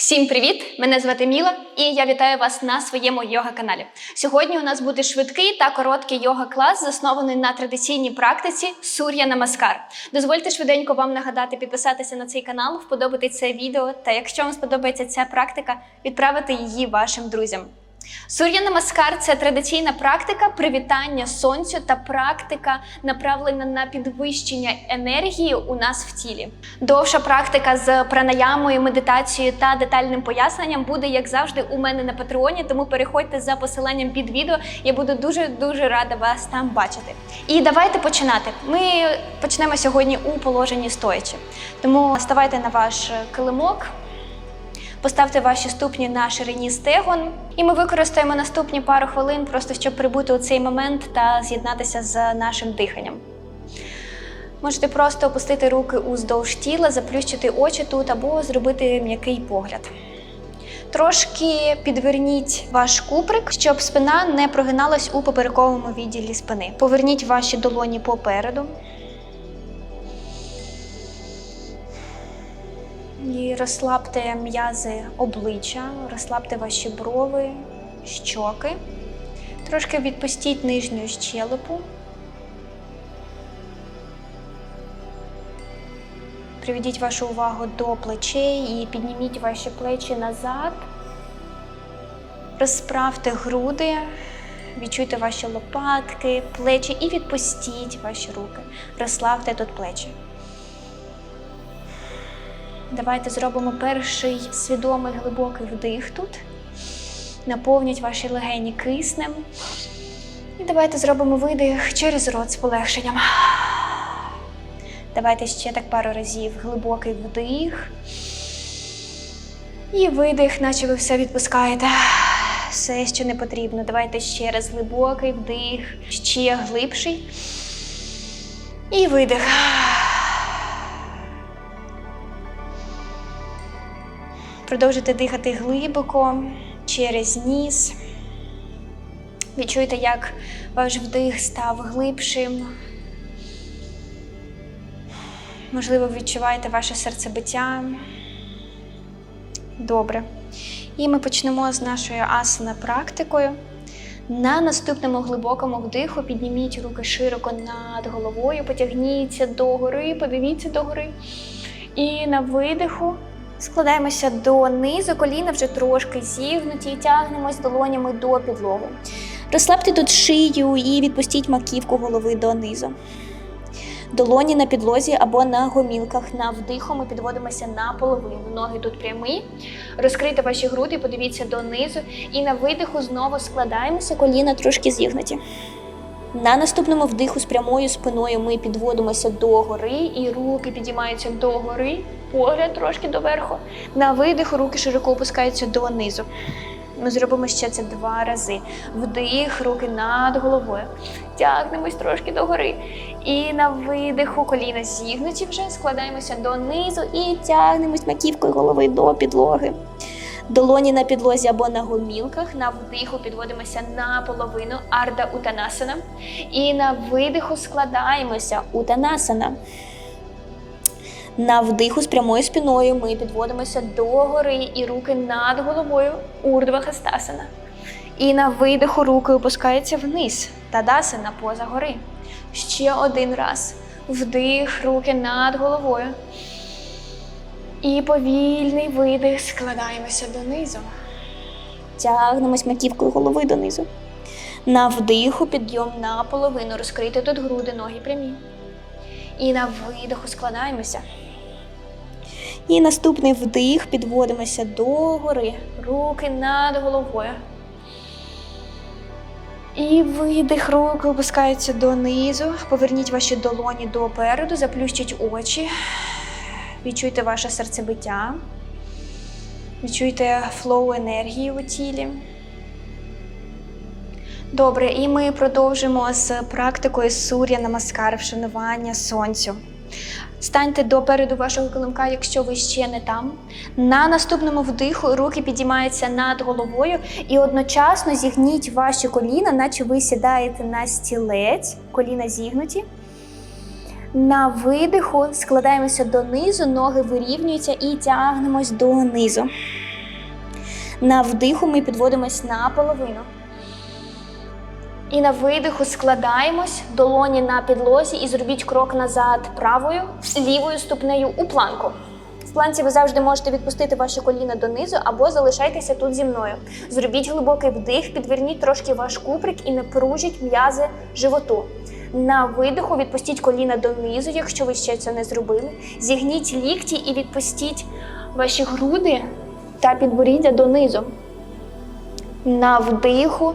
Всім привіт! Мене звати Міла, і я вітаю вас на своєму йога-каналі. Сьогодні у нас буде швидкий та короткий йога-клас, заснований на традиційній практиці Сур'я Намаскар. Дозвольте швиденько вам нагадати підписатися на цей канал, вподобати це відео, та якщо вам сподобається ця практика, відправити її вашим друзям. Сур'я Намаскар це традиційна практика привітання сонцю та практика, направлена на підвищення енергії у нас в тілі. Довша практика з пранаямою, медитацією та детальним поясненням буде, як завжди, у мене на патреоні. Тому переходьте за посиланням під відео. Я буду дуже дуже рада вас там бачити. І давайте починати. Ми почнемо сьогодні у положенні стоячи. Тому ставайте на ваш килимок. Поставте ваші ступні на ширині стегон, і ми використаємо наступні пару хвилин, просто щоб прибути у цей момент та з'єднатися з нашим диханням. Можете просто опустити руки уздовж тіла, заплющити очі тут або зробити м'який погляд. Трошки підверніть ваш куприк, щоб спина не прогиналась у поперековому відділі спини. Поверніть ваші долоні попереду. І розслабте м'язи обличчя, розслабте ваші брови, щоки. Трошки відпустіть нижню щелепу. Приведіть вашу увагу до плечей і підніміть ваші плечі назад. Розправте груди, відчуйте ваші лопатки, плечі і відпустіть ваші руки. Розслабте тут плечі. Давайте зробимо перший свідомий глибокий вдих тут. Наповніть ваші легені киснем. І давайте зробимо видих через рот з полегшенням. Давайте ще так пару разів глибокий вдих. І видих, наче ви все відпускаєте. Все, що не потрібно. Давайте ще раз глибокий вдих, ще глибший. І видих. Продовжуйте дихати глибоко через ніс. Відчуйте, як ваш вдих став глибшим. Можливо, відчуваєте ваше серцебиття. Добре. І ми почнемо з нашою асана практикою. На наступному глибокому вдиху підніміть руки широко над головою, потягніться догори, подивіться догори. І на видиху Складаємося донизу, коліна вже трошки зігнуті, і тягнемось долонями до підлоги. Розслабте тут шию і відпустіть маківку голови донизу. Долоні на підлозі або на гомілках. На вдиху ми підводимося на половину. Ноги тут прямі. Розкрийте ваші груди, подивіться донизу. І на видиху знову складаємося, коліна трошки зігнуті. На наступному вдиху з прямою спиною ми підводимося догори, і руки підіймаються догори, погляд трошки доверху. На видиху руки широко опускаються донизу. Ми зробимо ще це два рази. Вдих, руки над головою. Тягнемось трошки догори. І на видиху коліна зігнуті вже, складаємося донизу і тягнемось маківкою голови до підлоги. Долоні на підлозі або на гомілках. На вдиху підводимося на половину арда утанасана. І на видиху складаємося утанасана. На вдиху з прямою спиною ми підводимося догори і руки над головою урдва хастасана. І на видиху руки опускаються вниз. Тадасана поза гори. Ще один раз. Вдих, руки над головою. І повільний видих складаємося донизу. Тягнемось маківкою голови донизу. На вдиху підйом на половину. Розкрийте тут груди, ноги прямі. І на видиху складаємося. І наступний вдих підводимося догори, руки над головою. І видих, руки опускаються донизу. Поверніть ваші долоні допереду, заплющіть очі. Відчуйте ваше серцебиття. Відчуйте флоу енергії у тілі. Добре, і ми продовжимо з практикою сур'я намаскар, вшанування сонцю. Станьте допереду вашого килимка, якщо ви ще не там. На наступному вдиху руки підіймаються над головою і одночасно зігніть ваші коліна, наче ви сідаєте на стілець, коліна зігнуті. На видиху складаємося донизу, ноги вирівнюються і тягнемось донизу. На вдиху ми підводимось наполовину. І на видиху складаємось, долоні на підлозі і зробіть крок назад правою, лівою ступнею у планку. В планці ви завжди можете відпустити ваші коліна донизу або залишайтеся тут зі мною. Зробіть глибокий вдих, підверніть трошки ваш куприк і напружіть м'язи животу. На видиху відпустіть коліна донизу, якщо ви ще це не зробили. Зігніть лікті і відпустіть ваші груди та підборіддя донизу. На вдиху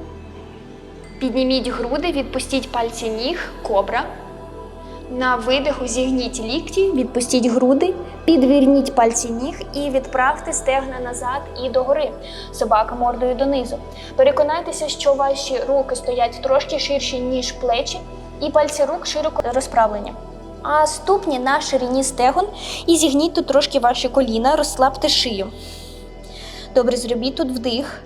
підніміть груди, відпустіть пальці ніг, кобра. На видиху зігніть лікті, відпустіть груди, підвірніть пальці ніг і відправте стегна назад і догори. Собака мордою донизу. Переконайтеся, що ваші руки стоять трошки ширші, ніж плечі, і пальці рук широко розправлені. А ступні на ширині стегон і зігніть тут трошки ваші коліна, розслабте шию. Добре, зробіть тут вдих.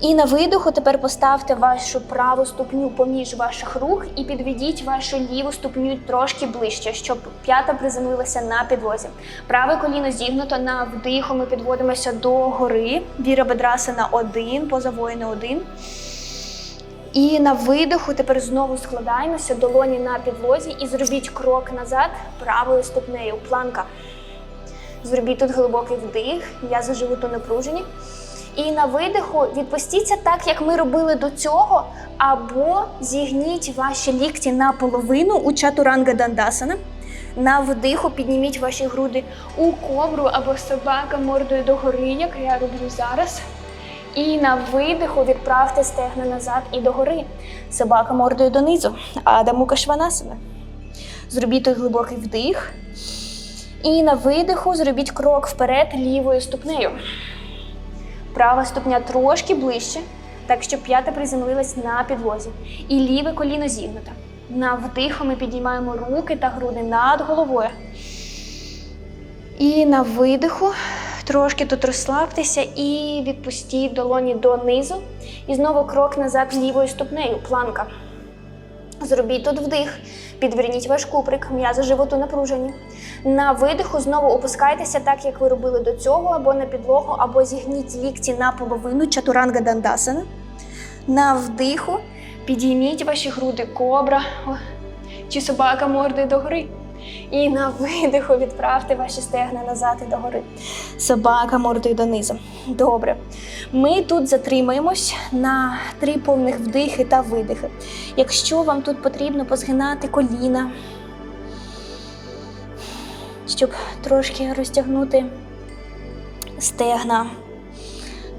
І на видиху тепер поставте вашу праву ступню поміж ваших рук і підведіть вашу ліву ступню трошки ближче, щоб п'ята приземлилася на підлозі. Праве коліно зігнуто на вдиху. Ми підводимося до гори. Віра бедраса на один, поза воїни один. І на видиху тепер знову складаємося, долоні на підлозі і зробіть крок назад правою ступнею. Планка. Зробіть тут глибокий вдих, м'язи животу напружені. І на видиху відпустіться так, як ми робили до цього, або зігніть ваші лікті наполовину у чатуранга дандасана. На вдиху підніміть ваші груди у ковру або собака мордою догори, як я роблю зараз. І на видиху відправте стегна назад і догори. Собака мордою донизу. Адамука шванасана. Зробіть глибокий вдих. І на видиху зробіть крок вперед лівою ступнею. Права ступня трошки ближче, так щоб п'ята приземлилась на підлозі. І ліве коліно зігнуте. На вдиху ми підіймаємо руки та груди над головою. І на видиху трошки тут розслабтеся і відпустіть долоні донизу. І знову крок назад лівою ступнею. Планка. Зробіть тут вдих, підверніть ваш куприк, м'язи животу напружені. На видиху знову опускайтеся так, як ви робили до цього, або на підлогу, або зігніть лікті на половину чатуранга дандасана. На вдиху підійміть ваші груди, кобра чи собака морди догори. І на видиху відправте ваші стегна назад і догори. Собака мордою донизу. Добре. Ми тут затримаємось на три повних вдихи та видихи. Якщо вам тут потрібно позгинати коліна, щоб трошки розтягнути стегна,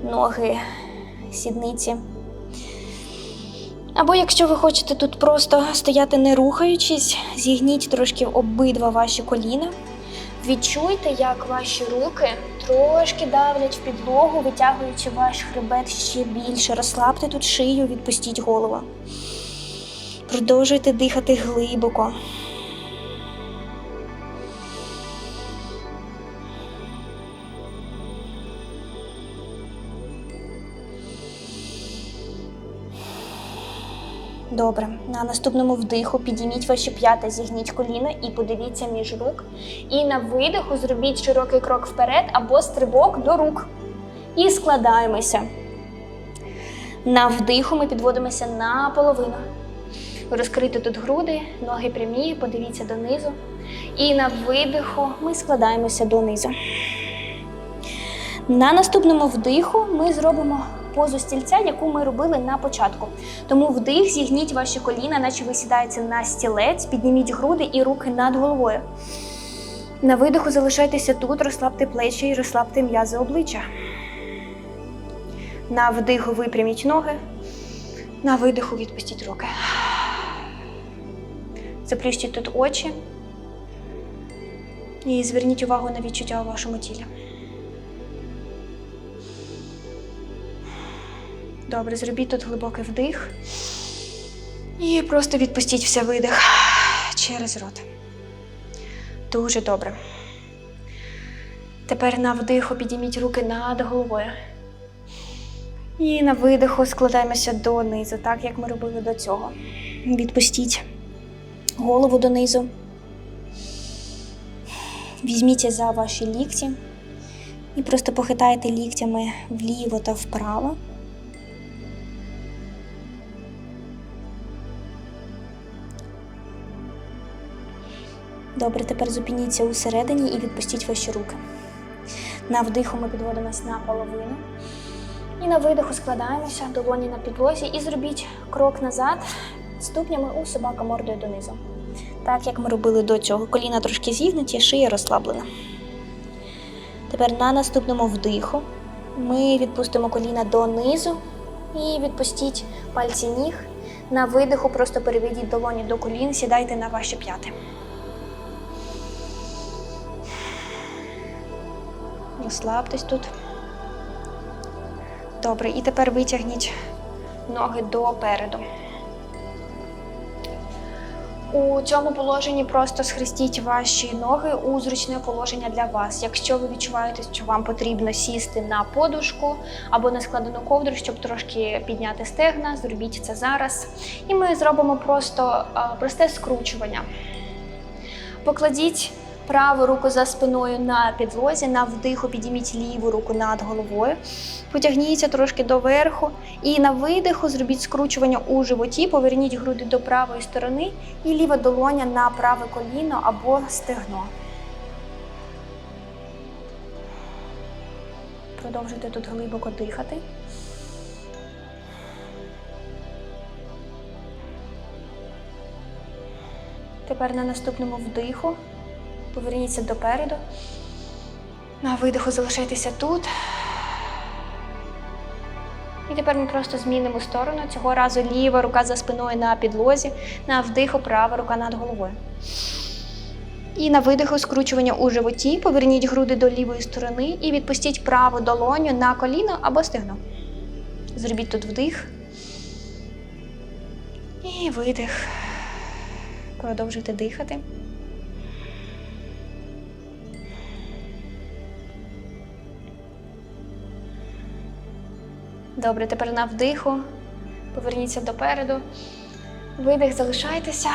ноги, сідниці. Або якщо ви хочете тут просто стояти не рухаючись, зігніть трошки обидва ваші коліна. Відчуйте, як ваші руки трошки давлять в підлогу, витягуючи ваш хребет ще більше. Розслабте тут шию, відпустіть голову. Продовжуйте дихати глибоко. Добре, на наступному вдиху підійміть ваші п'ята, зігніть коліна і подивіться між рук. І на видиху зробіть широкий крок вперед або стрибок до рук. І складаємося. На вдиху ми підводимося на половину. Розкрити тут груди, ноги прямі, подивіться донизу. І на видиху ми складаємося донизу. На наступному вдиху ми зробимо позу стільця, яку ми робили на початку. Тому вдих, зігніть ваші коліна, наче ви сідаєте на стілець, підніміть груди і руки над головою. На видиху залишайтеся тут, розслабте плечі і розслабте м'язи обличчя. На вдиху випряміть ноги. На видиху відпустіть руки. Заплющіть тут очі. І зверніть увагу на відчуття у вашому тілі. Добре, зробіть тут глибокий вдих. І просто відпустіть все видих через рот. Дуже добре. Тепер на вдиху підійміть руки над головою. І на видиху складаємося донизу, так як ми робили до цього. Відпустіть голову донизу. Візьміться за ваші лікті. І просто похитайте ліктями вліво та вправо. Добре, тепер зупиніться усередині і відпустіть ваші руки. На вдиху ми підводимось на половину. І на видиху складаємося, долоні на підлозі і зробіть крок назад ступнями у собака мордою донизу. Так як ми робили до цього. Коліна трошки зігнуті, шия розслаблена. Тепер на наступному вдиху ми відпустимо коліна донизу і відпустіть пальці ніг. На видиху просто переведіть долоні до колін, сідайте на ваші п'яти. Розслабтесь тут. Добре, і тепер витягніть ноги допереду. У цьому положенні просто схрестіть ваші ноги у зручне положення для вас. Якщо ви відчуваєте, що вам потрібно сісти на подушку або на складену ковдру, щоб трошки підняти стегна, зробіть це зараз. І ми зробимо просто просте скручування. Покладіть праву руку за спиною на підлозі, на вдиху підійміть ліву руку над головою. Потягніться трошки доверху. І на видиху зробіть скручування у животі, поверніть груди до правої сторони і ліва долоня на праве коліно або стегно. Продовжуйте тут глибоко дихати. Тепер на наступному вдиху поверніться допереду. На видиху залишайтеся тут. І тепер ми просто змінимо сторону. Цього разу ліва рука за спиною на підлозі, на вдиху права рука над головою. І на видиху скручування у животі. Поверніть груди до лівої сторони і відпустіть праву долоню на коліно або стегно. Зробіть тут вдих. І видих. Продовжуйте дихати. Добре, тепер на вдиху. Поверніться допереду. Видих, залишайтеся.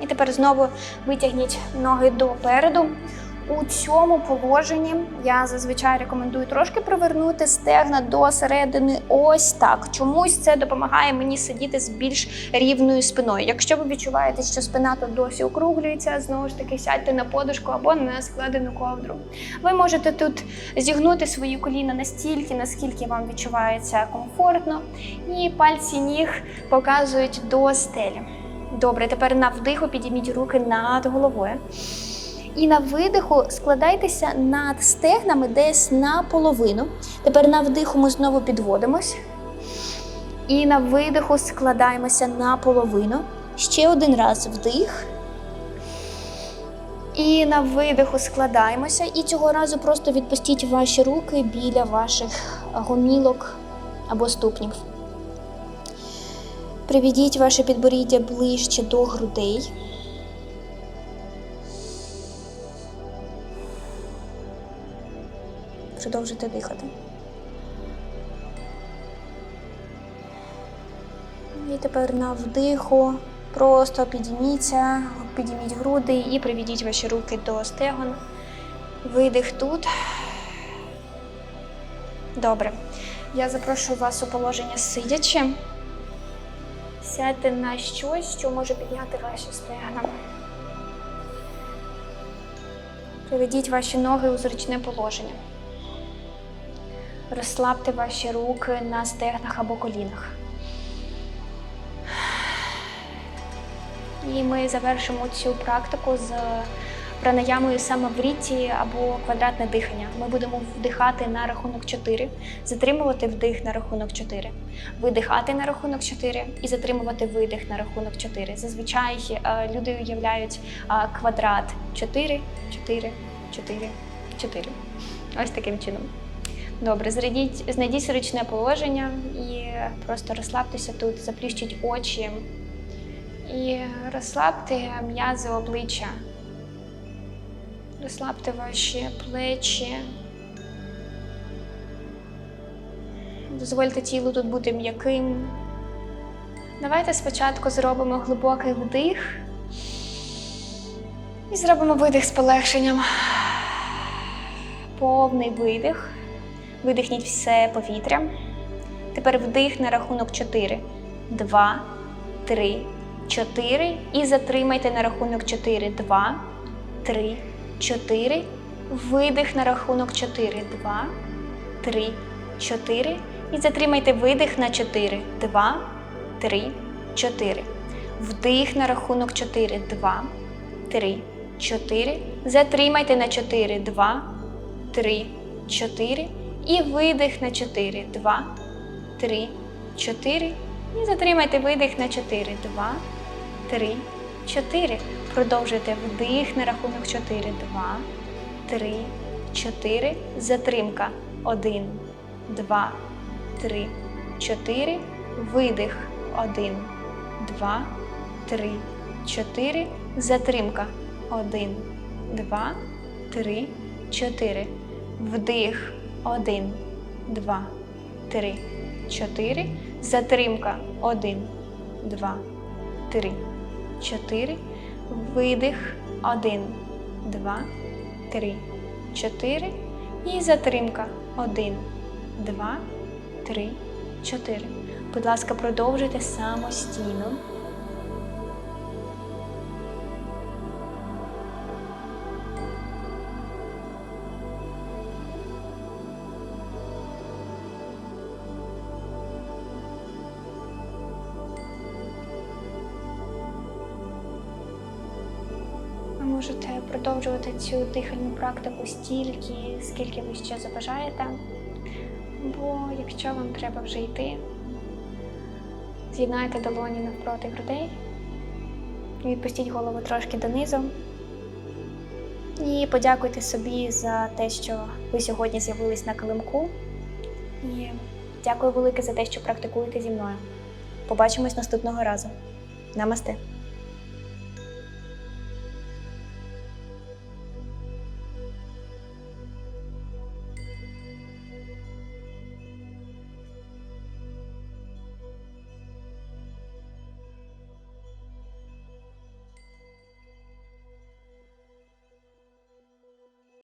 І тепер знову витягніть ноги допереду. У цьому положенні я зазвичай рекомендую трошки провернути стегна до середини. Ось так. Чомусь це допомагає мені сидіти з більш рівною спиною. Якщо ви відчуваєте, що спина тут досі округлюється, знову ж таки сядьте на подушку або на складену ковдру. Ви можете тут зігнути свої коліна настільки, наскільки вам відчувається комфортно, і пальці ніг показують до стелі. Добре, тепер на вдиху підійміть руки над головою. І на видиху складайтеся над стегнами десь наполовину. Тепер на вдиху ми знову підводимось. І на видиху складаємося наполовину. Ще один раз вдих. І на видиху складаємося. І цього разу просто відпустіть ваші руки біля ваших гомілок або ступнів. Приведіть ваше підборіддя ближче до грудей. Продовжуйте дихати. І тепер на вдиху просто підійміться, підійміть груди і приведіть ваші руки до стегон. Видих тут. Добре. Я запрошую вас у положення сидячи. Сядьте на щось, що може підняти ваші стегна. Приведіть ваші ноги у зручне положення. Розслабте ваші руки на стегнах або колінах. І ми завершимо цю практику з пранаямою самоврітті або квадратне дихання. Ми будемо вдихати на рахунок 4, затримувати вдих на рахунок 4, видихати на рахунок 4 і затримувати видих на рахунок 4. Зазвичай е, люди уявляють квадрат 4, 4, 4, 4. Ось таким чином. Добре, знайдіть, знайдіть зручне положення і просто розслабтеся тут, заплющіть очі і розслабте м'язи обличчя. Розслабте ваші плечі. Дозвольте тілу тут бути м'яким. Давайте спочатку зробимо глибокий вдих і зробимо видих з полегшенням. повний видих. Видихніть все повітря. Тепер вдих на рахунок 4. 2, 3, 4. І затримайте на рахунок 4. 2, 3, 4. Видих на рахунок 4. 2, 3, 4. І затримайте видих на 4. 2, 3, 4. Вдих на рахунок 4. 2, 3, 4. Затримайте на 4. 2, 3, 4. І видих на 4. 2, 3, 4. І затримайте видих на 4. 2, 3, 4. Продовжуйте вдих на рахунок 4. 2, 3, 4. Затримка. 1, 2, 3, 4. Видих. 1, 2, 3, 4. Затримка. 1, 2, 3, 4. Вдих. 1, 2, 3, 4. Затримка. 1, 2, 3, 4. Видих. 1, 2, 3, 4. І затримка. 1, 2, 3, 4. Будь ласка, продовжуйте самостійно. Продовжувати цю дихальну практику стільки, скільки ви ще забажаєте. Бо якщо вам треба вже йти, з'єднайте долоні навпроти грудей, відпустіть голову трошки донизу. І подякуйте собі за те, що ви сьогодні з'явились на килимку. І дякую велике за те, що практикуєте зі мною. Побачимось наступного разу. Намасте!